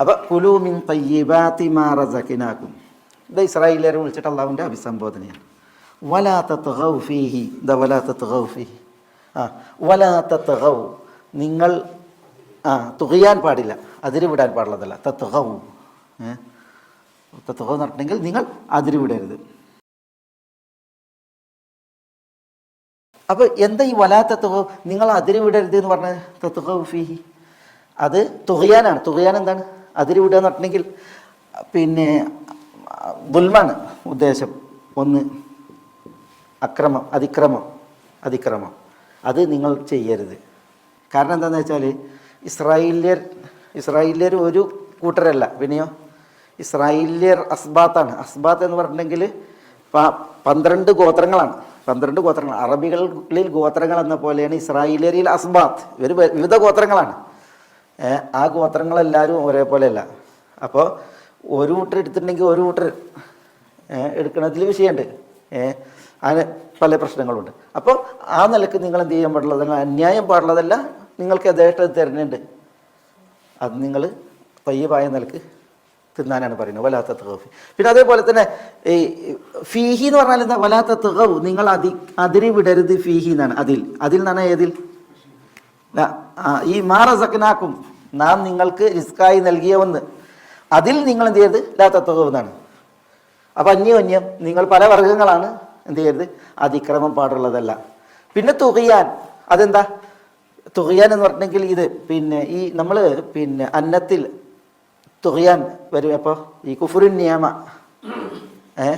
അപ്പൊ കുലൂമിൻ തയ്യബാത്തി മാ റസഖിനാക്കും ഇത് ഇസ്രായേലിയരെ വിളിച്ചിട്ട് അള്ളാഹുവിന്റെ അഭിസംബോധനയാണ്. വലാത്ത തഹൗ ഫീഹി. ദ വലാത്ത തഹൗ ഫീഹി. ആ വലാത്ത തുഹൗ നിങ്ങൾ ആ തുകയാൻ പാടില്ല. അതിര് വിടാൻ പാടുള്ളതല്ല. തത്തുഹൗ ഏ? തത്തുഹൗ എന്ന് നിങ്ങൾ അതിര് വിടരുത് അപ്പോൾ എന്താ ഈ വലാത്ത തുക നിങ്ങൾ അതിര് വിടരുത് എന്ന് പറഞ്ഞ തത്തുഹൗ ഫീഹി. അത് തുകയാനാണ് തുകയാൻ എന്താണ്? അതിര് വിടുക എന്ന് പിന്നെ ദുൽമാണ് ഉദ്ദേശം ഒന്ന് അക്രമം അതിക്രമം അതിക്രമം. അത് നിങ്ങൾ ചെയ്യരുത്. കാരണം എന്താണെന്ന് വെച്ചാൽ ഇസ്രായേലിയർ ഇസ്രായേലിയർ ഒരു കൂട്ടരല്ല പിന്നെയോ? ഇസ്രായേലിയർ അസ്ബാത്താണ്. അസ്ബാത്ത് എന്ന് പറഞ്ഞിട്ടുണ്ടെങ്കിൽ പന്ത്രണ്ട് ഗോത്രങ്ങളാണ്. പന്ത്രണ്ട് ഗോത്രങ്ങൾ. അറബികളിൽ ഗോത്രങ്ങൾ എന്ന പോലെയാണ് ഇസ്രായേലിയരിൽ അസ്ബാത്ത്. ഇവർ വിവിധ ഗോത്രങ്ങളാണ്. ആ ഗോത്രങ്ങളെല്ലാവരും ഒരേപോലെയല്ല. അപ്പോൾ ഒരു കൂട്ടർ എടുത്തിട്ടുണ്ടെങ്കിൽ ഒരു കൂട്ടർ എടുക്കണതിൽ വിഷയമുണ്ട്. അങ്ങനെ പല പ്രശ്നങ്ങളുണ്ട്. അപ്പോൾ ആ നിലയ്ക്ക് നിങ്ങൾ എന്ത് ചെയ്യാൻ പാടുള്ളതല്ല അന്യായം പാടുള്ളതല്ല നിങ്ങൾക്ക് യഥേഷ്ടം തരുന്നുണ്ട്. അത് നിങ്ങൾ പയ്യപായ നിലയ്ക്ക് തിന്നാനാണ് പറയുന്നത്. വലാത്ത തുകവ് പിന്നെ അതേപോലെ തന്നെ ഈ ഫീഹി എന്ന് പറഞ്ഞാൽ എന്താ? വലാത്ത തുകവ് നിങ്ങൾ അതി അതിരി വിടരുത് ഫീഹി എന്നാണ്. അതിൽ. അതിൽ നിന്നാണ് ഏതിൽ? ഈ മാറസക്കനാക്കും നാം നിങ്ങൾക്ക് റിസ്ക്കായി നൽകിയവന്ന്. അതിൽ നിങ്ങൾ എന്ത് ചെയ്യരുത്? ലാത്ത തുകവ് എന്നാണ്. അപ്പം അന്യോന്യം നിങ്ങൾ പല വർഗങ്ങളാണ് എന്ത് ചെയ്യരുത്? അതിക്രമം പാടുള്ളതല്ല. പിന്നെ തുകയാൻ അതെന്താ? തുകയാൻ എന്ന് പറഞ്ഞെങ്കിൽ ഇത് പിന്നെ ഈ നമ്മൾ പിന്നെ അന്നത്തിൽ തുകയാൻ വരും. അപ്പോൾ ഈ കുഫുറിൻ നിയമ. ഏ?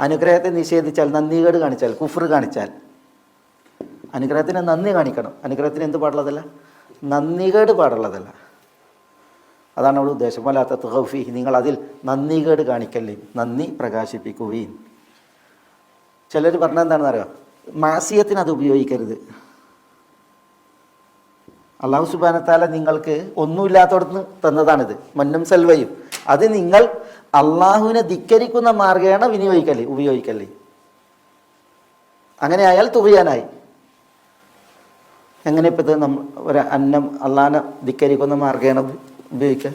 അനുഗ്രഹത്തെ നിഷേധിച്ചാൽ നന്ദികേട് കാണിച്ചാൽ കുഫർ കാണിച്ചാൽ. അനുഗ്രഹത്തിന് നന്ദി കാണിക്കണം. അനുഗ്രഹത്തിന് എന്ത് പാടുള്ളതല്ല? നന്ദികേട് പാടുള്ളതല്ല. അതാണ് അവിടെ ഉദ്ദേശം. വലാത്ത തുഹഫി നിങ്ങൾ അതിൽ നന്ദികേട് കാണിക്കല്ലേ? നന്ദി പ്രകാശിപ്പിക്കുകയും ചിലർ പറഞ്ഞ എന്താണെന്ന് അറിയാം? മാസിയത്തിന് അത് ഉപയോഗിക്കരുത്. അള്ളാഹു സുബാനത്താല നിങ്ങൾക്ക് ഒന്നുമില്ലാത്തടത്ത് തന്നതാണിത്. മന്നും സെൽവയും. അത് നിങ്ങൾ അള്ളാഹുവിനെ ധിക്കരിക്കുന്ന മാർഗേണ വിനിയോഗിക്കല്ലേ? ഉപയോഗിക്കല്ലേ? അങ്ങനെ ആയാൽ തുകയാനായി എങ്ങനെ ഇപ്പം നമ്മൾ നമ്മ ഒരു അന്നം അള്ളാഹനെ ധിക്കരിക്കുന്ന മാർഗേണ ഉപയോഗിക്കാൻ.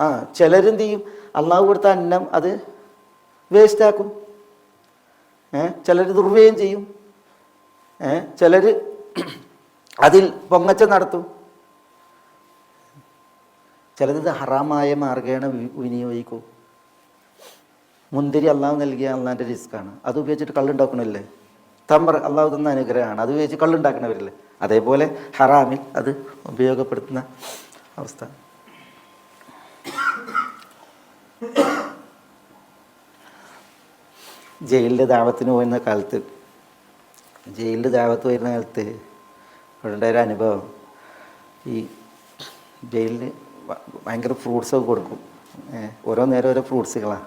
ആ ചിലരെന്ത് ചെയ്യും അള്ളാഹു കൊടുത്ത അന്നം അത് വേസ്റ്റാക്കും. ഏ ചിലർ ദുർവ്യയം ചെയ്യും. ഏ ചിലർ അതിൽ പൊങ്ങച്ച നടത്തും. ചിലത് ഹറാമായ മാർഗേണ വിനിയോഗിക്കൂ. മുന്തിരി അള്ളാഹു നൽകിയ അള്ളാഹിന്റെ റിസ്ക്കാണ്. അത് ഉപയോഗിച്ചിട്ട് കള്ളുണ്ടാക്കണല്ലേ? തമ്പർ അള്ളാഹു തന്ന അനുഗ്രഹമാണ്. അത് ഉപയോഗിച്ച് കള്ളുണ്ടാക്കണവരല്ലേ? അതേപോലെ ഹറാമിൽ അത് ഉപയോഗപ്പെടുത്തുന്ന അവസ്ഥ. ജയിലിന്റെ ദാവത്തിന് പോയിരുന്ന കാലത്ത് ജയിലിന്റെ ദാവത്ത് വരുന്ന കാലത്ത് ഉണ്ടായ ഒരു അനുഭവം. ഈ ജയിലിന് ഭയങ്കര ഫ്രൂട്ട്സൊക്കെ കൊടുക്കും. ഓരോ നേരം ഓരോ ഫ്രൂട്ട്സുകളാണ്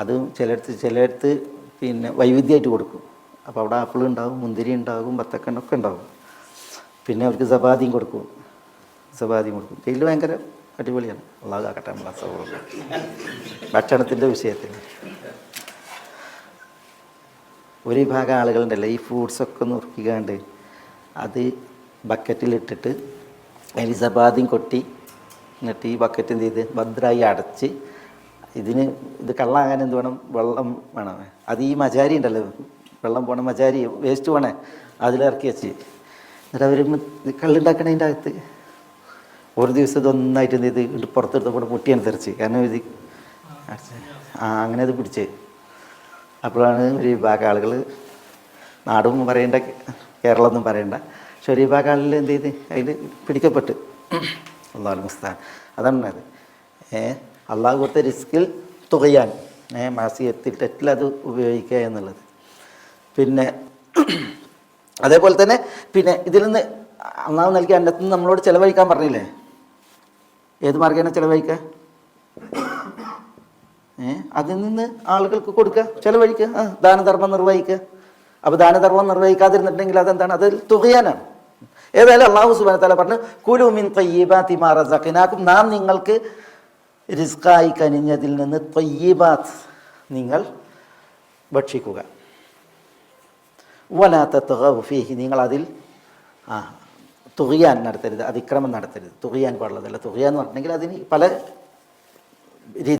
അതും ചിലയിടത്ത് ചിലയിടത്ത് പിന്നെ വൈവിധ്യമായിട്ട് കൊടുക്കും. അപ്പോൾ അവിടെ ആപ്പിൾ ഉണ്ടാകും മുന്തിരി ഉണ്ടാകും ബത്തക്കണ്ണൊക്കെ ഉണ്ടാകും പിന്നെ അവർക്ക് സബാദിയും കൊടുക്കും. സബാദിയും കൊടുക്കും. ജയിലിൽ ഭയങ്കര അടിപൊളിയാണ്. അള്ളാഹു ആക്കട്ടെ നമ്മളെ സൗകര്യം ഭക്ഷണത്തിന്റെ വിഷയത്തിൽ. ഒരു വിഭാഗം ആളുകളുണ്ടല്ലോ ഈ ഫ്രൂട്ട്സൊക്കെ നുറുക്കിക്കാണ്ട് അത് ബക്കറ്റിലിട്ടിട്ട് എലിസബാദിയും സബാദിയും കൊട്ടി എന്നിട്ട് ഈ ബക്കറ്റ് എന്ത് ചെയ്ത്? ഭദ്രമായി അടച്ച് ഇതിന് ഇത് കള്ളാകാൻ എന്ത് വേണം? വെള്ളം വേണം. അത് ഈ മജാരി ഉണ്ടല്ലോ വെള്ളം പോണ മജാരി വേസ്റ്റ് പോണേ അതിലിറക്കി വെച്ച്. എന്നിട്ട് അവർ കള്ളുണ്ടാക്കണതിന്റെ അകത്ത്. ഒരു ദിവസം ഇതൊന്നായിട്ട് എന്ത് ചെയ്ത് പുറത്തെടുത്തപ്പോൾ പൊട്ടിയനുസരിച്ച് കാരണം ഇത് ആ അങ്ങനെ അത് പിടിച്ച്. അപ്പോഴാണ് ഒരു വിഭാഗം ആളുകൾ നാടും പറയണ്ട കേരളമൊന്നും പറയണ്ട. പക്ഷെ ഒരു വിഭാഗം ആളിൽ എന്ത് ചെയ്ത്? അതിൽ പിടിക്കപ്പെട്ട്. അള്ളാഹു മുസ്താൻ. അതാണ് അത് ഏ അള്ളാഹു കൊടുത്ത റിസ്കിൽ തുകയാൻ ഏ മാസിയത്തിൽ അത് ഉപയോഗിക്കുക എന്നുള്ളത്. പിന്നെ അതേപോലെ തന്നെ പിന്നെ ഇതിൽ നിന്ന് അള്ളാഹു നൽകിയ അന്നത്തിൽ നമ്മളോട് ചിലവഴിക്കാൻ പറഞ്ഞില്ലേ? ഏത് മാർഗേന ചിലവഴിക്കുക ഏ അതിൽ നിന്ന് ആളുകൾക്ക് കൊടുക്കുക ചിലവഴിക്കുക ആ ദാനധർമ്മം നിർവഹിക്കുക അപ്പോൾ ദാനധർമ്മം നിർവഹിക്കാതിരുന്നിട്ടുണ്ടെങ്കിൽ അതെന്താണ്? അതിൽ തുകയാനാണ്. ഏതായാലും അള്ളാഹു സുബാന തല പറഞ്ഞു കുലുമിൻ തയ്യബാത്തി മാറസാക്കിനാക്കും നാം നിങ്ങൾക്ക് റിസ്ക്കായി കനിഞ്ഞതിൽ നിന്ന് തയ്യബാത്ത് നിങ്ങൾ ഭക്ഷിക്കുക. വലാത്ത തുക ഫീഹി നിങ്ങൾ അതിൽ ആ തുകയാൻ നടത്തരുത് അതിക്രമം നടത്തരുത്. തുകയാൻ പാടുള്ളതല്ല. തുകയാന്ന് പറഞ്ഞിട്ടുണ്ടെങ്കിൽ അതിന് പല